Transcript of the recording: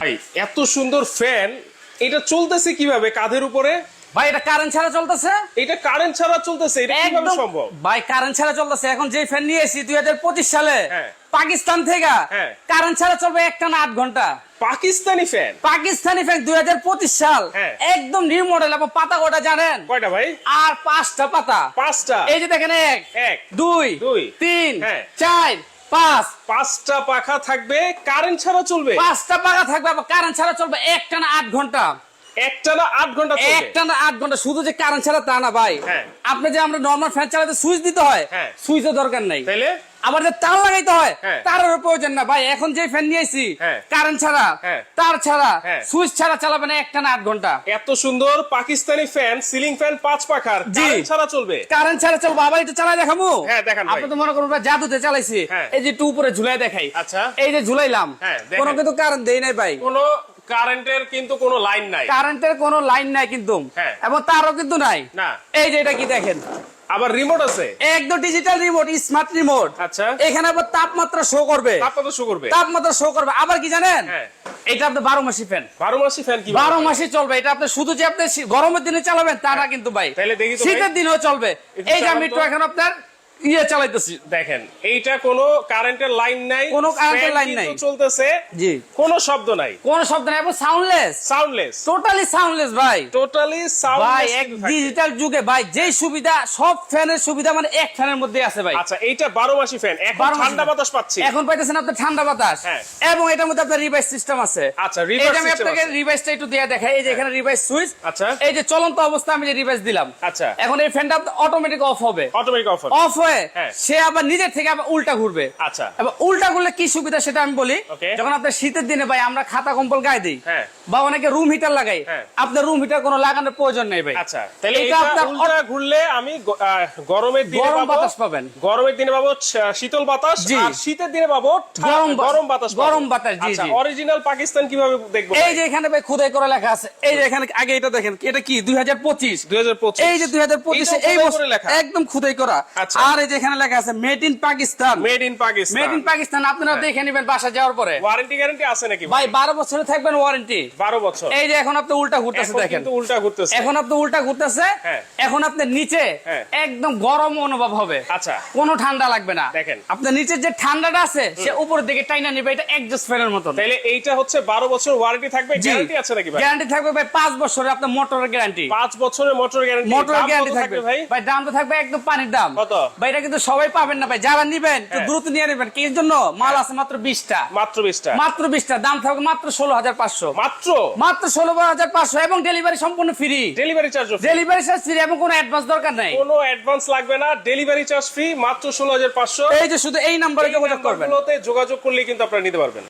ভাই এত সুন্দর ফ্যান এটা চলতেছে কীভাবে কাঁধের উপরে? ভাই এটা কারেন্ট ছাড়া চলতেছে? এটা কারেন্ট ছাড়া চলতেছে এটা কীভাবে সম্ভব? ভাই কারেন্ট ছাড়া চলতেছে। এখন যে ফ্যান নিয়ে এসেছি সালে হ্যাঁ। পাকিস্তান থেকে হ্যাঁ। কারেন্ট ছাড়া চলবে একটা না আট ঘণ্টা। পাকিস্তানি ফ্যান পাকিস্তানি ফ্যান দুই হাজার পঁচিশ সাল হ্যাঁ। একদম নিউ মডেল এবং পাতা কটা জানেন? কয়টা ভাই? আর পাঁচটা পাতা। পাঁচটা। এই যে দেখেন এক এক, দুই দুই, তিন হ্যাঁ। চার পাঁচ। পাঁচটা পাখা থাকবে কারেন্ট ছাড়া চলবে? পাঁচটা পাখা থাকবে আবার কারেন্ট ছাড়া চলবে একটা না আট ঘণ্টা। একটা না আট ঘণ্টা একটা না আট ঘণ্টা শুধু যে কারেন্ট ছাড়া তা না ভাই। হ্যাঁ। আপনি যে আমরা নর্মাল ফ্যান চালাতে সুইচ দিতে হয় সুইচ সুইচের দরকার নাই। তাইলে? আবার যে তার লাগাইতে হয় হ্যাঁ। প্রয়োজন না ভাই এখন যে ফ্যান নিয়েছি হ্যাঁ। কারেন্ট ছাড়া হ্যাঁ। তার ছাড়া হ্যাঁ। সুইচ ছাড়া চালাবে না একটা না আট ঘণ্টা এত সুন্দর পাকিস্তানি ফ্যান সিলিং ফ্যান পাঁচ পাখার জি। ছাড়া চলবে কারেন্ট ছাড়া চলবো আবার একটু চালাই দেখাবো হ্যাঁ, দেখান আপনি তো মনে করুন জাদুতে চালাইছি হ্যাঁ। এই যে একটু উপরে ঝুলাই দেখাই আচ্ছা। এই যে ঝুলাইলাম হ্যাঁ, কোনো কিন্তু কারেন্ট দেই নাই ভাই কোনো কারেন্টের কিন্তু কোনো লাইন নাই কারেন্টের কোনো লাইন নাই কিন্তু হ্যাঁ। এবং তারও কিন্তু নাই না। এই যে এটা কি দেখেন আবার রিমোট আছে? একদম ডিজিটাল রিমোট স্মার্ট রিমোট আচ্ছা। এখানে আবার তাপমাত্রা শো করবে। তাপমাত্রা শো করবে। তাপমাত্রা শো করবে। আবার কি জানেন? হ্যাঁ। এটা আপনি বারো মাসি ফ্যান বারো মাসি ফ্যান কি বারো মাসে চলবে। এটা আপনি শুধু যে আপনি গরমের দিনে চালাবেন তা না কিন্তু ভাই। শীতের দিনেও চলবে। এই যে আমি একটু এখন আপনার ইয়ে চালাইতেছি। দেখেন এইটা কোনো কারেন্টের লাইন নাই কোনো কারেন্টের লাইন নাই। চলতেছে জি। কোনো শব্দ নাই। কোন শব্দ নাই এবং সাউন্ডলেস সাউন্ডলেস টোটালি সাউন্ডলেস ভাই। টোটালি ভাই সাউন্ডলেস এক ডিজিটাল যুগে ভাই যেই সুবিধা সব ফ্যানের সুবিধা মানে এক ফ্যানের মধ্যে আছে ভাই। আচ্ছা এইটা বারো মাসি ফ্যান এখন ঠান্ডা বাতাস পাচ্ছি। এখন পাইতেছেন আপনার ঠান্ডা বাতাস। হ্যাঁ। এবং এটার মধ্যে আপনার রিভাইস সিস্টেম আছে। আচ্ছা, reverse এটা আমি আপনাকে রিভাইসটা একটু দিয়ে দেখাই। এই যে এখানে রিভাইস সুইচ আচ্ছা। এই যে চলন্ত অবস্থা আমি যে রিভাইস দিলাম। আচ্ছা। এখন এই ফ্যানটা অটোমেটিক অফ হবে। অটোমেটিক অফার অফ হয়ে হ্যাঁ। সে আবার নিজের থেকে আবার উল্টা ঘুরবে আচ্ছা এবার উল্টা ঘুরলে কি সুবিধা সেটা আমি বলি যখন আপনার শীতের দিনে ভাই আমরা খাতা কম্বল গায়ে দিই হ্যাঁ। বা অনেকে রুম হিটার লাগাই। আপনার রুম হিটার কোনো লাগানোর প্রয়োজন নেই ভাই আচ্ছা তাহলে এটা এটা আপনার উল্টা ঘুরলে আমি গরমের দিনে গরম বাতাস পাবেন। গরমের দিনে পাবো শীতল বাতাস। আর শীতের দিনে পাবো গরম গরম বাতাস গরম বাতাস, জি, আচ্ছা জি। অরিজিনাল পাকিস্তান কীভাবে দেখব এই যে এখানে ভাই খুদাই করে লেখা আছে এই যে এখানে আগে এটা দেখেন এটা কি দুই হাজার পঁচিশ 2025 এই যে দুই হাজার পঁচিশে এটাও এই খোদাই বছর লেখা। একদম খুদাই করা আচ্ছা। আর এই যে লেখা আছে made in Pakistan made in Pakistan made in Pakistan আপনারা দেখে নেবেন বাসা যাওয়ার পরে। ওয়ারেন্টি গ্যারান্টি আছে নাকি? ভাই বারো বছরে থাকবেন ওয়ারেন্টি 12 বছর। এই যে এখন আপনি উল্টা ঘুরতেছে দেখেন। কিন্তু উল্টা ঘুরতেছে। এখন আপনি উল্টা ঘুরতেছে। হ্যাঁ। এখন আপনার নিচে হ্যাঁ। একদম গরম অনুভব হবে। আচ্ছা। কোনো ঠান্ডা লাগবে না। দেখেন। আপনার নিচের যে ঠান্ডাটা আছে সে উপরের দিকে টাইনা নেবে এটা একজস্ট ফ্যানের মতন। তাহলে এইটা হচ্ছে 12 বছর ওয়ারেন্টি থাকবে। গ্যারান্টি আছে নাকি ভাই? গ্যারান্টি থাকবে ভাই পাঁচ বছরের আপনার মোটরের গ্যারান্টি 5 বছরের মোটর গ্যারান্টি মোটরের গ্যারান্টি থাকবে ভাই? ভাই দামটা থাকবে একদম পানির দাম। কত? ভাই এটা কিন্তু সবাই পাবেন না ভাই। যারা নিবেন একটু হ্যাঁ। দ্রুত নিয়ে নেবেন। কি জন্য মাল আছে মাত্র বিশটা। মাত্র 20টা মাত্র বিশটা। দাম থাকবে মাত্র ষোলো হাজার পাঁচশো। মাত্র? মাত্র ষোলো হাজার পাঁচশো এবং ডেলিভারি সম্পূর্ণ free delivery charge delivery charge free এবং কোনো অ্যাডভান্স দরকার নাই। কোনো অ্যাডভান্স লাগবে না। ডেলিভারি চার্জ ফ্রি মাত্র 16500 এই যে শুধু এই নাম্বারে যোগাযোগ করবেন। যোগাযোগ করলে কিন্তু আপনারা নিতে পারবেন।